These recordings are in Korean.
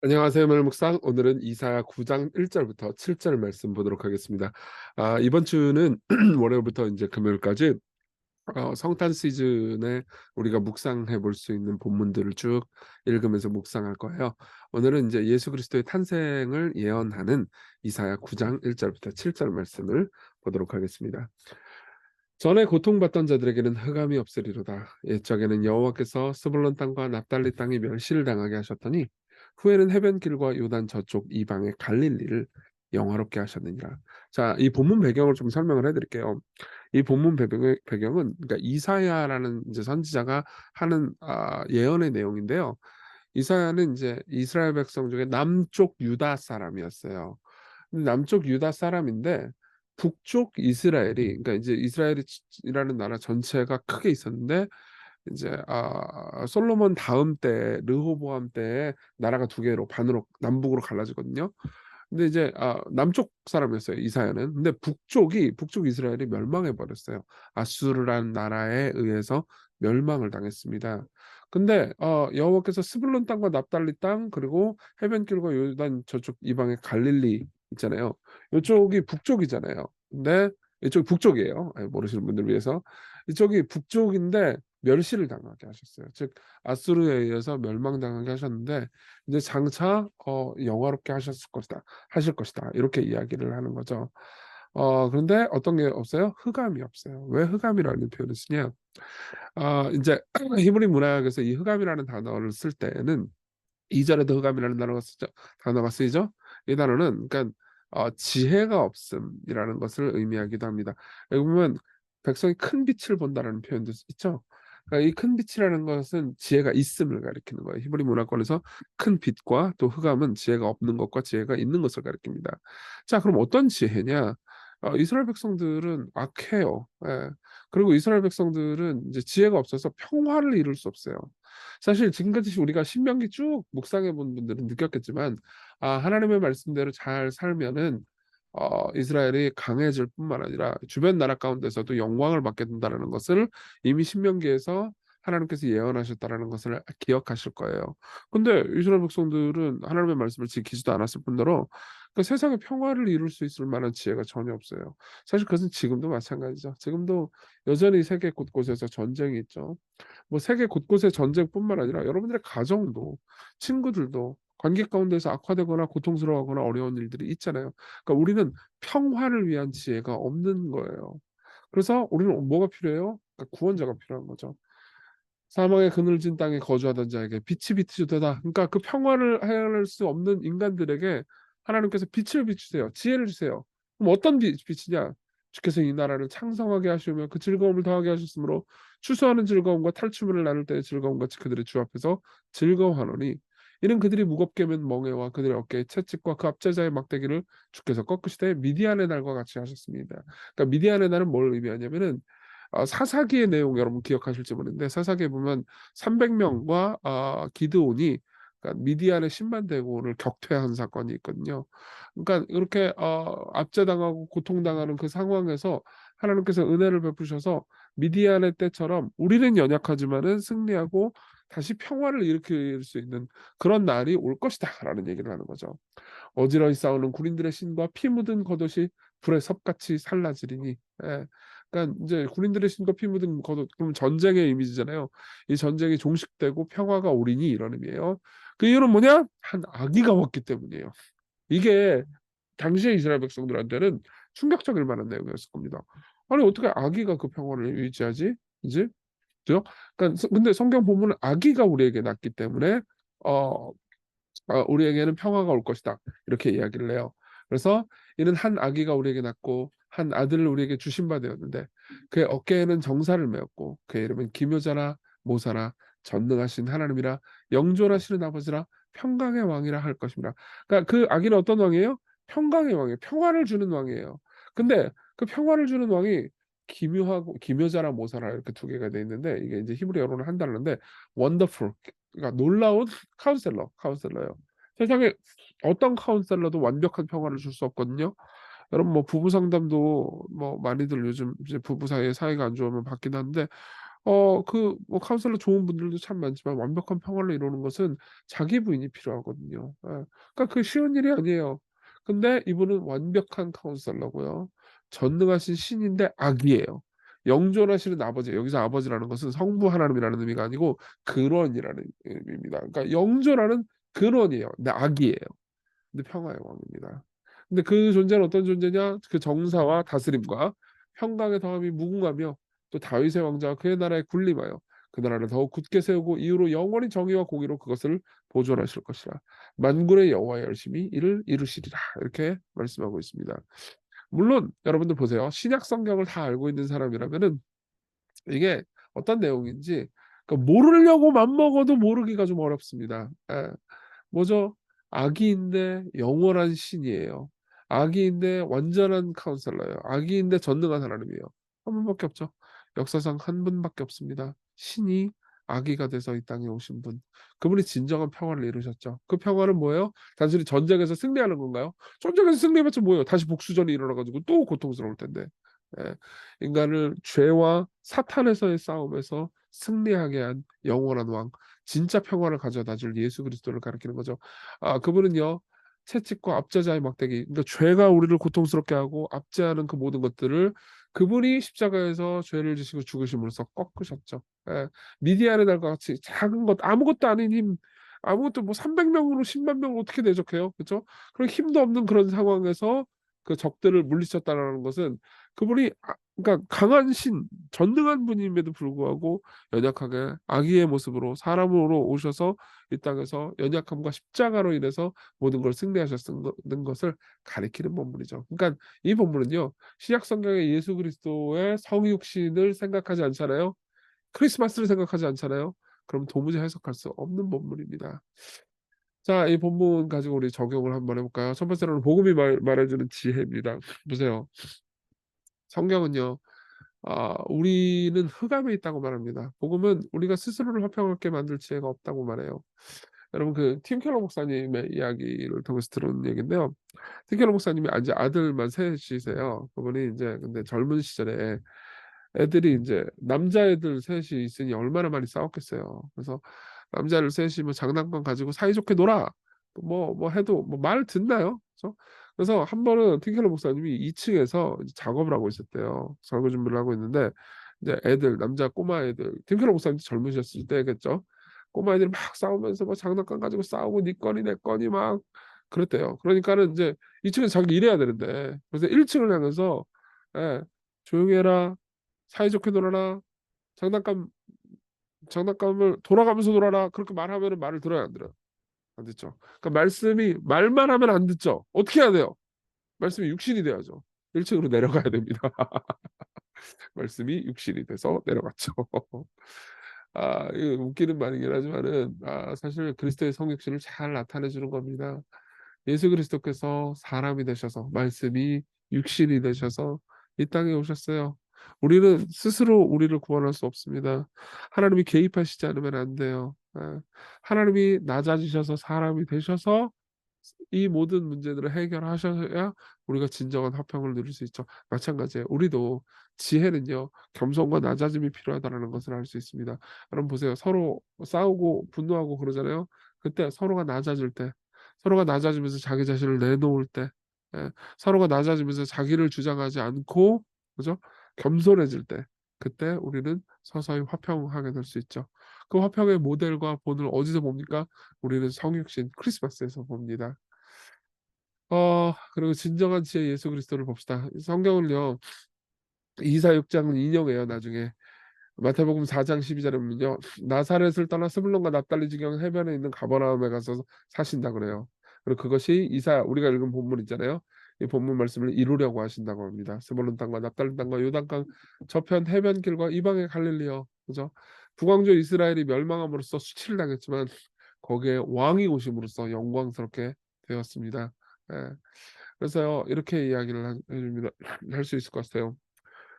안녕하세요. 멜목상. 오늘은 이사야 9장 1절부터 7절 말씀 보도록 하겠습니다. 아, 이번 주는 월요일부터 이제 금요일까지 어, 성탄 시즌에 우리가 묵상해 볼 수 있는 본문들을 쭉 읽으면서 묵상할 거예요. 오늘은 이제 예수 그리스도의 탄생을 예언하는 이사야 9장 1절부터 7절 말씀을 보도록 하겠습니다. 전에 고통받던 자들에게는 흑암이 없으리로다. 옛적에는 여호와께서 스불론 땅과 납달리 땅이 멸시를 당하게 하셨더니 후에는 해변길과 요단 저쪽 이방의 갈릴리를 영화롭게 하셨느니라. 자, 이 본문 배경을 좀 설명을 해드릴게요. 이 본문 배경, 배경은 그러니까 이사야라는 이제 선지자가 하는 아, 예언의 내용인데요. 이사야는 이제 이스라엘 백성 중에 남쪽 유다 사람이었어요. 남쪽 유다 사람인데 북쪽 이스라엘이 그러니까 이제 이스라엘이라는 나라 전체가 크게 있었는데 이제 아 솔로몬 다음 때 르호보암 때 나라가 두 개로 반으로 남북으로 갈라지거든요. 근데 이제 아 남쪽 사람이었어요 이사야는. 근데 북쪽이 북쪽 이스라엘이 멸망해 버렸어요. 아수르라는 나라에 의해서 멸망을 당했습니다. 근데 어 여호와께서 스불론 땅과 납달리 땅 그리고 해변길과 요단 저쪽 이방의 갈릴리 있잖아요. 이쪽이 북쪽이잖아요. 근데 이쪽 북쪽이에요. 모르시는 분들 위해서 이쪽이 북쪽인데 멸시를 당하게 하셨어요. 즉 아수르에 의해서 멸망당하게 하셨는데 이제 장차 어, 영화롭게 하셨을 것이다, 하실 것이다 이렇게 이야기를 하는 거죠. 어, 그런데 어떤 게 없어요? 흑암이 없어요. 왜 흑암이라는 표현을 쓰냐? 어, 이제 히브리 문학에서 이 흑암이라는 단어를 쓸 때는 이절에도 흑암이라는 단어가 쓰죠. 단어가 쓰이죠. 이 단어는 그러니까 어, 지혜가 없음이라는 것을 의미하기도 합니다. 여기 보면 백성이 큰 빛을 본다라는 표현도 있죠. 그러니까 이큰 빛이라는 것은 지혜가 있음을 가리키는 거예요. 히브리 문화권에서 큰 빛과 또 흑암은 지혜가 없는 것과 지혜가 있는 것을 가리킵니다. 자, 그럼 어떤 지혜냐? 어, 이스라엘 백성들은 악해요. 예. 그리고 이스라엘 백성들은 이제 지혜가 없어서 평화를 이룰 수 없어요. 사실 지금까지 우리가 신명기 쭉 묵상해 본 분들은 느꼈겠지만, 아, 하나님의 말씀대로 잘 살면은 어, 이스라엘이 강해질 뿐만 아니라 주변 나라 가운데서도 영광을 받게 된다는 것을 이미 신명기에서 하나님께서 예언하셨다라는 것을 기억하실 거예요. 근데 이스라엘 백성들은 하나님의 말씀을 지키지도 않았을 뿐더러 그 세상에 평화를 이룰 수 있을 만한 지혜가 전혀 없어요. 사실 그것은 지금도 마찬가지죠. 지금도 여전히 세계 곳곳에서 전쟁이 있죠. 뭐 세계 곳곳의 전쟁뿐만 아니라 여러분들의 가정도 친구들도 관계 가운데서 악화되거나 고통스러워하거나 어려운 일들이 있잖아요. 그러니까 우리는 평화를 위한 지혜가 없는 거예요. 그래서 우리는 뭐가 필요해요? 그러니까 구원자가 필요한 거죠. 사망의 그늘진 땅에 거주하던 자에게 빛이 비추되다. 그러니까 그 평화를 해낼 수 없는 인간들에게 하나님께서 빛을 비추세요. 지혜를 주세요. 그럼 어떤 빛, 빛이냐? 주께서 이 나라를 창성하게 하시며 그 즐거움을 더하게 하셨으므로 추수하는 즐거움과 탈춤을 나눌 때의 즐거움 같이 그들의 주 앞에서 즐거워하노니 이는 그들이 무겁게 맨 멍에와 그들의 어깨에 채찍과 그 앞제자의 막대기를 주께서 꺾으시되 미디안의 날과 같이 하셨습니다. 그러니까 미디안의 날은 뭘 의미하냐면은 어, 사사기의 내용 여러분 기억하실지 모르는데 사사기에 보면 300명과 어, 기드온이 그러니까 미디안의 10만 대군을 격퇴한 사건이 있거든요. 그러니까 이렇게 어, 압제당하고 고통당하는 그 상황에서 하나님께서 은혜를 베푸셔서 미디안의 때처럼 우리는 연약하지만은 승리하고 다시 평화를 일으킬 수 있는 그런 날이 올 것이다라는 얘기를 하는 거죠. 어지러이 싸우는 군인들의 신과 피 묻은 겉옷이 불의 섭같이 살라지리니. 예. 그러니까 이제 군인들의 신과 피 묻은 겉옷 그럼 전쟁의 이미지잖아요. 이 전쟁이 종식되고 평화가 오리니 이런 의미예요. 그 이유는 뭐냐? 한 아기가 왔기 때문이에요. 이게 당시의 이스라엘 백성들한테는 충격적일 만한 내용이었을 겁니다. 아니 어떻게 아기가 그 평화를 유지하지? 이제 그죠? 그러니까 근데 성경 본문은 아기가 우리에게 낳기 때문에 어, 어, 우리에게는 평화가 올 것이다 이렇게 이야기를 해요. 그래서 이는 한 아기가 우리에게 낳고 한 아들을 우리에게 주신 바 되었는데 그의 어깨에는 정사를 메었고 그의 이름은 기묘자라 모사라 전능하신 하나님이라 영존하시는 아버지라 평강의 왕이라 할 것입니다. 그러니까 그 아기는 어떤 왕이에요? 평강의 왕이에요. 평화를 주는 왕이에요. 근데 그 평화를 주는 왕이 기묘하고 기묘자라 모사라 이렇게 두 개가 돼 있는데 이게 이제 히브리어로는 한 단어인데 원더풀 그러니까 놀라운 카운셀러 카운셀러요. 세상에 어떤 카운셀러도 완벽한 평화를 줄 수 없거든요. 여러분 뭐 부부 상담도 뭐 많이들 요즘 이제 부부 사이에 사이가 안 좋으면 받긴 하는데 어그뭐 카운셀러 좋은 분들도 참 많지만 완벽한 평화를 이루는 것은 자기 부인이 필요하거든요. 예. 그러니까 그 쉬운 일이 아니에요. 근데 이분은 완벽한 카운셀러고요. 전능하신 신인데 아기예요. 영존하시는 아버지 여기서 아버지라는 것은 성부 하나님이라는 의미가 아니고 근원이라는 의미입니다. 그러니까 영존하는 근원이에요. 근데 아기예요. 근데 평화의 왕입니다. 근데 그 존재는 어떤 존재냐? 그 정사와 다스림과 평강의 더함이 무궁하며 또 다윗의 왕자와 그의 나라에 군림하여 그 나라를 더욱 굳게 세우고 이후로 영원히 정의와 공의로 그것을 보존하실 것이라. 만군의 여호와의 열심히 이를 이루시리라. 이렇게 말씀하고 있습니다. 물론 여러분들 보세요. 신약 성경을 다 알고 있는 사람이라면은 이게 어떤 내용인지 그러니까 모르려고 맘먹어도 모르기가 좀 어렵습니다. 예. 뭐죠? 아기인데 영원한 신이에요. 아기인데 완전한 카운셀러예요. 아기인데 전능한 하나님이에요. 한 분밖에 없죠. 역사상 한 분밖에 없습니다. 신이 아기가 돼서 이 땅에 오신 분. 그분이 진정한 평화를 이루셨죠. 그 평화는 뭐예요? 단순히 전쟁에서 승리하는 건가요? 전쟁에서 승리해봤자 뭐예요? 다시 복수전이 일어나가지고 또 고통스러울 텐데. 예. 인간을 죄와 사탄에서의 싸움에서 승리하게 한 영원한 왕, 진짜 평화를 가져다 줄 예수 그리스도를 가리키는 거죠. 아, 그분은요. 채찍과 압제자의 막대기. 그러니까 죄가 우리를 고통스럽게 하고 압제하는 그 모든 것들을 그분이 십자가에서 죄를 지시고 죽으심으로써 꺾으셨죠. 예. 미디안의 날과 같이 작은 것 아무것도 아닌 힘 아무것도 뭐 300명으로 10만 명을 어떻게 대적해요? 그죠? 그런 힘도 없는 그런 상황에서 그 적들을 물리쳤다라는 것은 그분이 아 그러니까 강한 신, 전능한 분임에도 불구하고 연약하게 아기의 모습으로 사람으로 오셔서 이 땅에서 연약함과 십자가로 인해서 모든 걸 승리하셨는 것을 가리키는 본문이죠. 그러니까 이 본문은요. 신약 성경의 예수 그리스도의 성육신을 생각하지 않잖아요. 크리스마스를 생각하지 않잖아요. 그럼 도무지 해석할 수 없는 본문입니다. 자, 이 본문 가지고 우리 적용을 한번 해볼까요? 첫 번째로는 복음이 말, 말해주는 지혜입니다. 보세요. 성경은요, 아, 우리는 흑암에 있다고 말합니다. 복음은 우리가 스스로를 화평하게 만들 지혜가 없다고 말해요. 여러분 그 팀켈러 목사님의 이야기를 통해서 들은 얘기인데요. 팀켈러 목사님이 이제 아들만 셋이세요. 그분이 이제 근데 젊은 시절에 애들이 이제 남자애들 셋이 있으니 얼마나 많이 싸웠겠어요. 그래서 남자를 셋이 뭐 장난감 가지고 사이좋게 놀아 뭐뭐 해도 뭐 말 듣나요? 그래서 그래서 한 번은 팅켈러 목사님이 2층에서 작업을 하고 있었대요. 설거 준비를 하고 있는데 이제 애들 남자 꼬마 애들 팅켈러 목사님 젊으셨을 때겠죠. 꼬마 애들이 막 싸우면서 뭐 장난감 가지고 싸우고 니 거니 내 거니 막 그랬대요. 그러니까는 이제 2층에서 자기 일해야 되는데 그래서 1층을 향해서 예, 조용히 해라 사이좋게 놀아라 장난감 장난감을 돌아가면서 놀아라 그렇게 말하면은 말을 들어야 안 들어요? 안 듣죠. 그러니까 말씀이 말만 하면 안 듣죠. 어떻게 해야 돼요? 말씀이 육신이 돼야죠. 1층으로 내려가야 됩니다. 말씀이 육신이 돼서 내려갔죠. 아, 이거 웃기는 말이긴 하지만은 아, 사실 그리스도의 성육신을 잘 나타내 주는 겁니다. 예수 그리스도께서 사람이 되셔서 말씀이 육신이 되셔서 이 땅에 오셨어요. 우리는 스스로 우리를 구원할 수 없습니다. 하나님이 개입하시지 않으면 안 돼요. 예. 하나님이 낮아지셔서 사람이 되셔서 이 모든 문제들을 해결하셔야 우리가 진정한 화평을 누릴 수 있죠. 마찬가지예요. 우리도 지혜는요. 겸손과 낮아짐이 필요하다는 것을 알 수 있습니다. 여러분 보세요. 서로 싸우고 분노하고 그러잖아요. 그때 서로가 낮아질 때 서로가 낮아지면서 자기 자신을 내놓을 때 예. 서로가 낮아지면서 자기를 주장하지 않고 그죠? 겸손해질 때 그때 우리는 서서히 화평하게 될 수 있죠. 그 화평의 모델과 본을 어디서 봅니까? 우리는 성육신 크리스마스에서 봅니다. 어, 그리고 진정한 지혜 예수 그리스도를 봅시다. 성경을요. 이사 6장은 인용해요, 나중에. 마태복음 4장 12절에 보면요. 나사렛을 떠나 스불론과 납달리 지경 해변에 있는 가버나움에 가서 사신다 그래요. 그리고 그것이 이사 우리가 읽은 본문 있잖아요. 이 본문 말씀을 이루려고 하신다고 합니다. 스불론 땅과 납달리 땅과 요단 강 저편 해변길과 이방의 갈릴리요. 그죠? 북왕조 이스라엘이 멸망함으로써 수치를 당했지만 거기에 왕이 오심으로써 영광스럽게 되었습니다. 예. 그래서요 이렇게 이야기를. 할 수 있을 것 같아요.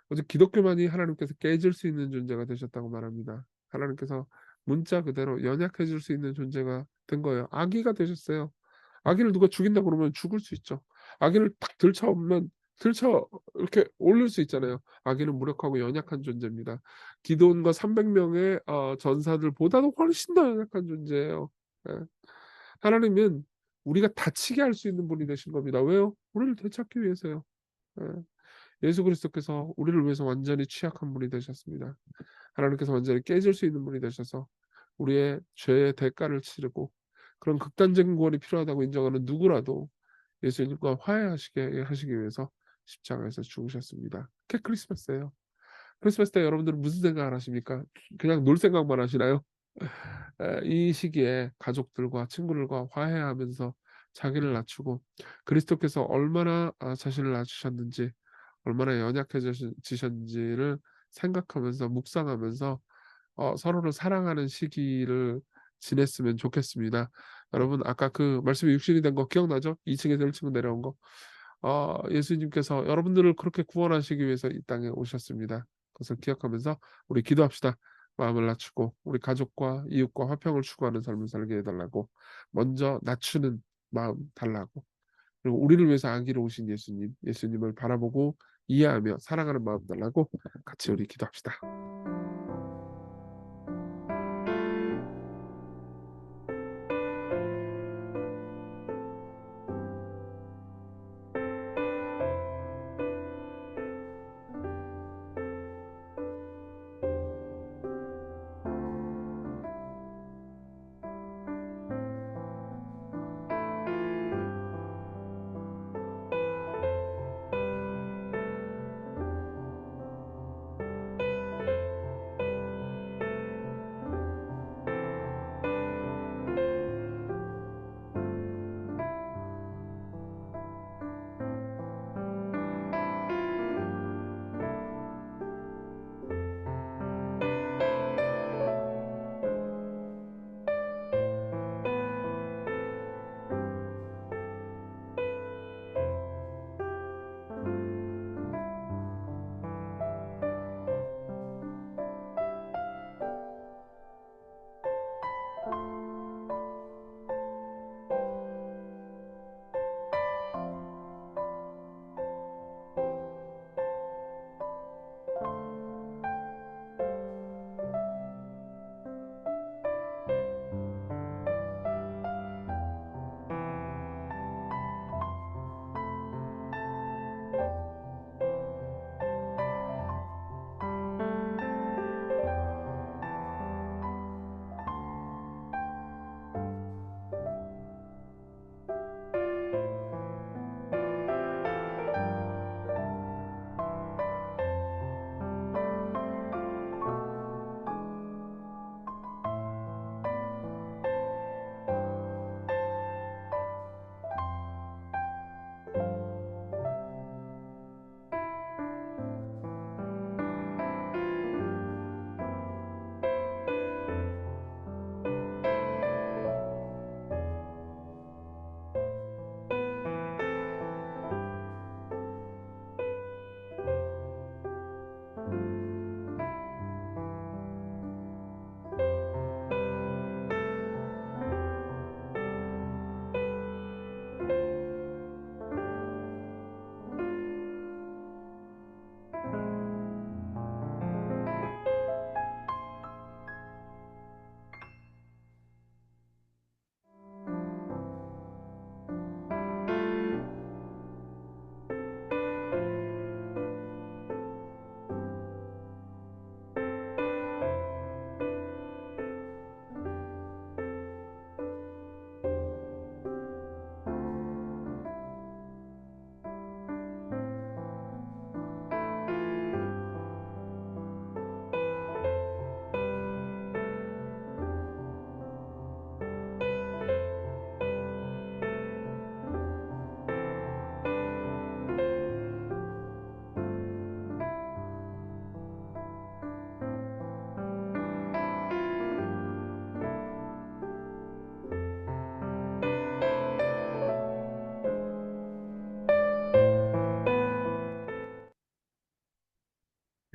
오직 기독교만이 하나님께서 깨질 수 있는 존재가 되셨다고 말합니다. 하나님께서 문자 그대로 연약해질 수 있는 존재가 된 거예요. 아기가 되셨어요. 아기를 누가 죽인다 그러면 죽을 수 있죠. 아기를 딱 들쳐오면 들쳐 이렇게 올릴 수 있잖아요. 아기는 무력하고 연약한 존재입니다. 기드온과 300명의 어 전사들보다도 훨씬 더 연약한 존재예요. 예. 하나님은 우리가 다치게 할 수 있는 분이 되신 겁니다. 왜요? 우리를 되찾기 위해서요. 예. 예수 그리스도께서 우리를 위해서 완전히 취약한 분이 되셨습니다. 하나님께서 완전히 깨질 수 있는 분이 되셔서 우리의 죄의 대가를 치르고 그런 극단적인 구원이 필요하다고 인정하는 누구라도 예수님과 화해하시게 하시기 위해서 십자가에서 죽으셨습니다. 그게 크리스마스예요. 크리스마스 때 여러분들은 무슨 생각을 하십니까? 그냥 놀 생각만 하시나요? 에, 이 시기에 가족들과 친구들과 화해하면서 자기를 낮추고 그리스도께서 얼마나 아, 자신을 낮추셨는지 얼마나 연약해지셨는지를 생각하면서 묵상하면서 어, 서로를 사랑하는 시기를 지냈으면 좋겠습니다. 여러분 아까 그 말씀이 육신이 된 거 기억나죠? 2층에서 1층으로 내려온 거. 어, 예수님께서 여러분들을 그렇게 구원하시기 위해서 이 땅에 오셨습니다. 그것을 기억하면서 우리 기도합시다. 마음을 낮추고 우리 가족과 이웃과 화평을 추구하는 삶을 살게 해달라고 먼저 낮추는 마음 달라고 그리고 우리를 위해서 아기로 오신 예수님 예수님을 바라보고 이해하며 사랑하는 마음 달라고 같이 우리 기도합시다.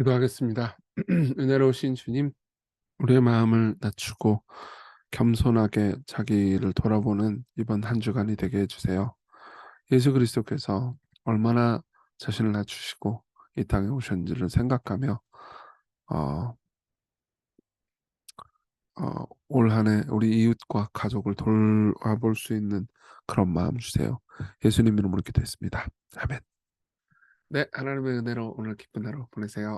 기도하겠습니다. 은혜로우신 주님, 우리의 마음을 낮추고 겸손하게 자기를 돌아보는 이번 한 주간이 되게 해주세요. 예수 그리스도께서 얼마나 자신을 낮추시고 이 땅에 오셨는지를 생각하며 어, 어, 올 한해 우리 이웃과 가족을 돌아볼 수 있는 그런 마음 주세요. 예수님 이름으로 기도했습니다. 아멘. 네, 하나님의 은혜로 오늘 기쁜 하루 보내세요.